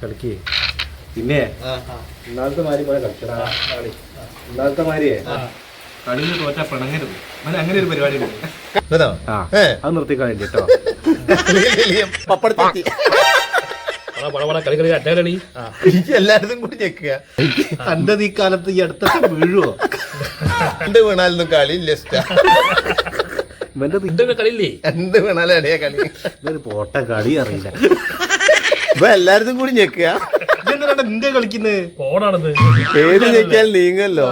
കളിക്ക്. പിന്നെ ഇന്നാളത്തെ മാതിരി പോലെ കളിക്കടാ. കളി. ഇന്നാളത്തെ മാതിരിയേ. കളിയിൽ തോറ്റ പിണങ്ങരുത്. അങ്ങനെ ഒരു പരിപാടി. അത് നിർത്തിക്കളി കേട്ടോ. പപ്പടത്തി കളി കളി അറ്റ കളി എനിക്ക് എല്ലായിടത്തും കൂടി ഞെക്കുക. അന്റെ ഈ കാലത്ത് ഈ അടുത്തൊക്കെ വീഴുവോ? എന്ത് വീണാലൊന്നും കളി ഇല്ല ഇവന്റെ ഇതൊക്കെ കളിയില്ലേ? എന്ത് വീണാലും അടിയാ കളി. പോട്ട കളി അറിയില്ല. ഇപ്പൊ എല്ലാരും കൂടി ഞെക്കുക. കളിക്കുന്നത് ഏത് ഞെക്കിയാൽ നീങ്ങല്ലോ.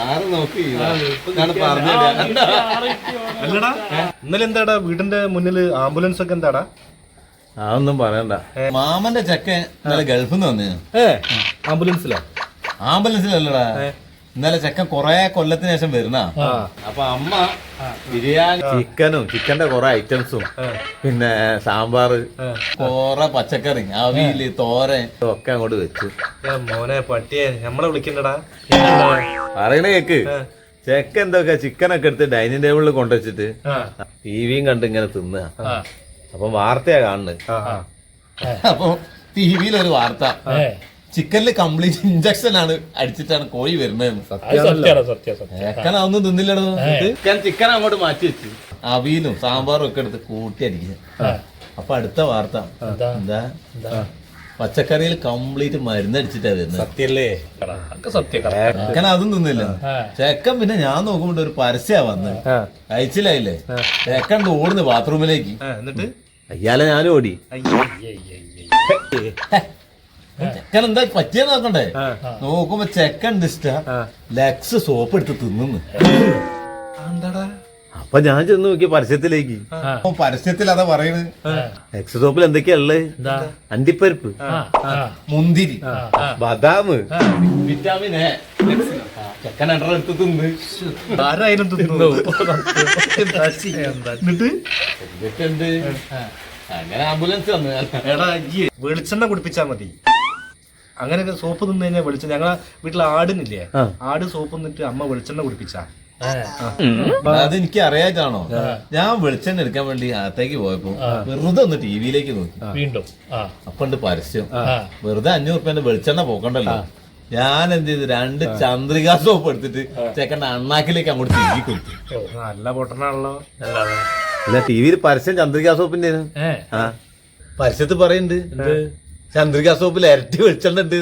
ആറ് നോക്കി. അല്ലടാ ഇന്നലെ എന്താടാ വീടിന്റെ മുന്നിൽ ആംബുലൻസ് ഒക്കെ എന്താടാ? അതൊന്നും പറയണ്ട. മാമന്റെ ചക്ക ഇന്നലെ ഗൾഫിൽ നിന്ന് വന്നു. ഏ ആംബുലൻസിലാ? ആംബുലൻസിലല്ലടാ. ഇന്നലെ ചെക്കൻ കൊറേ കൊല്ലത്തിന് ശേഷം വരുന്ന. അപ്പൊ അമ്മ ബിരിയാണി ചിക്കനും ചിക്കന്റെ കൊറേ ഐറ്റംസും. പിന്നെ സാമ്പാർ കൊറേ പച്ചക്കറി അവിയിൽ തോരൻ. ഒക്കെ അങ്ങോട്ട് വെച്ചു. മോനെ പട്ടിയെ നമ്മളെ വിളിക്കണ്ടടാ. പറയണ കേക്ക്. ചെക്ക എന്തൊക്കെ ചിക്കനൊക്കെ എടുത്ത് ഡൈനിങ് ടേബിളിൽ കൊണ്ടുവച്ചിട്ട് ടി വിയും കണ്ട് ഇങ്ങനെ തിന്നുക അപ്പൊ വാർത്തയാ കാണുന്നത്. അപ്പൊ ടി വിയിൽ ഒരു വാർത്ത. ചിക്കനിൽ കംപ്ലീറ്റ് ഇഞ്ചക്ഷൻ ആണ് അടിച്ചിട്ടാണ് കോഴി വരുന്നത് ഒന്നും അതൊന്നും തിന്നില്ലടോ. ചിക്കൻ ചിക്കൻ അങ്ങോട്ട് മാറ്റി വെച്ചു. അവീനും സാമ്പാറും ഒക്കെ എടുത്ത് കൂട്ടി അടിക്കുന്നു അപ്പൊ അടുത്ത വാർത്ത. എന്താ? പച്ചക്കറിയിൽ കംപ്ലീറ്റ് മരുന്നടിച്ചിട്ടാ വരുന്നത്. ചെക്കൻ അതും തിന്നില്ല. ചെക്കൻ പിന്നെ ഞാൻ നോക്കുമ്പോ ഒരു പരസ്യാ വന്ന് അയച്ചില്ലേ ചെക്കൻ ഓടുന്നു ബാത്റൂമിലേക്ക് എന്നിട്ട്? അയ്യാലെ ഞാനും ഓടി. ചെക്കൻ എന്താ പറ്റിയ നോക്കണ്ടേ? നോക്കുമ്പോ ചെക്കൻ ഇഷ്ട ലെക്സ് സോപ്പ് എടുത്ത് തിന്നു അപ്പൊ ഞാൻ ചെന്ന് നോക്കി പരസ്യത്തിലേക്ക്. പരസ്യത്തിൽ അതാ പറയുന്നത് ലക്സ് സോപ്പിൽ എന്തൊക്കെയാ ഉള്ളത് അണ്ടിപ്പരിപ്പ്. മുന്തിരി. ബദാം. Vitamin A. ചെക്കൻ എടുത്ത് തിന്ന്. ആരായാലും തിന്നു എന്നിട്ട്? അങ്ങനെ ആംബുലൻസ് വന്നു. എടാ വെളിച്ചെണ്ണ കുടിപ്പിച്ചാ മതി. അങ്ങനെയൊക്കെ സോപ്പ് തിന്നു കഴിഞ്ഞാൽ വെളിച്ചം. ഞങ്ങളെ വീട്ടിൽ ആടിനില്ലേ? ആട് സോപ്പ് നിന്നിട്ട് അമ്മ വെളിച്ചെണ്ണ കുടിപ്പിച്ച. അത് എനിക്ക് അറിയാറ്റാണോ ഞാൻ വെളിച്ചെണ്ണ എടുക്കാൻ വേണ്ടി അകത്തേക്ക് പോയപ്പോ വെറുതെ ഒന്ന് ടിവിയിലേക്ക് നോക്കി. വീണ്ടും. അപ്പണ്ട് അപ്പൊ ഉണ്ട് പരസ്യം വെറുതെ അഞ്ഞൂറ് റുപ്യന്റെ വെളിച്ചെണ്ണ പോക്കണ്ടല്ലോ. ഞാൻ എന്ത് ചെയ്തു രണ്ട് ചന്ദ്രിക സോപ്പ് എടുത്തിട്ട് ചെക്കന്റെ അണ്ണാക്കിലേക്ക് അങ്ങോട്ട് തിരികെ കൊടുത്തു. നല്ല പൊട്ടനാണല്ലോ. ടി അല്ല ടിവിയിൽ പരസ്യം ചന്ദ്രിക സോപ്പിന്റെ പരസ്യത്ത് പറയുന്നുണ്ട് ചന്ദ്രിക സോപ്പിൽ ഇരട്ടി വെളിച്ചെണ്ണ ഉണ്ട്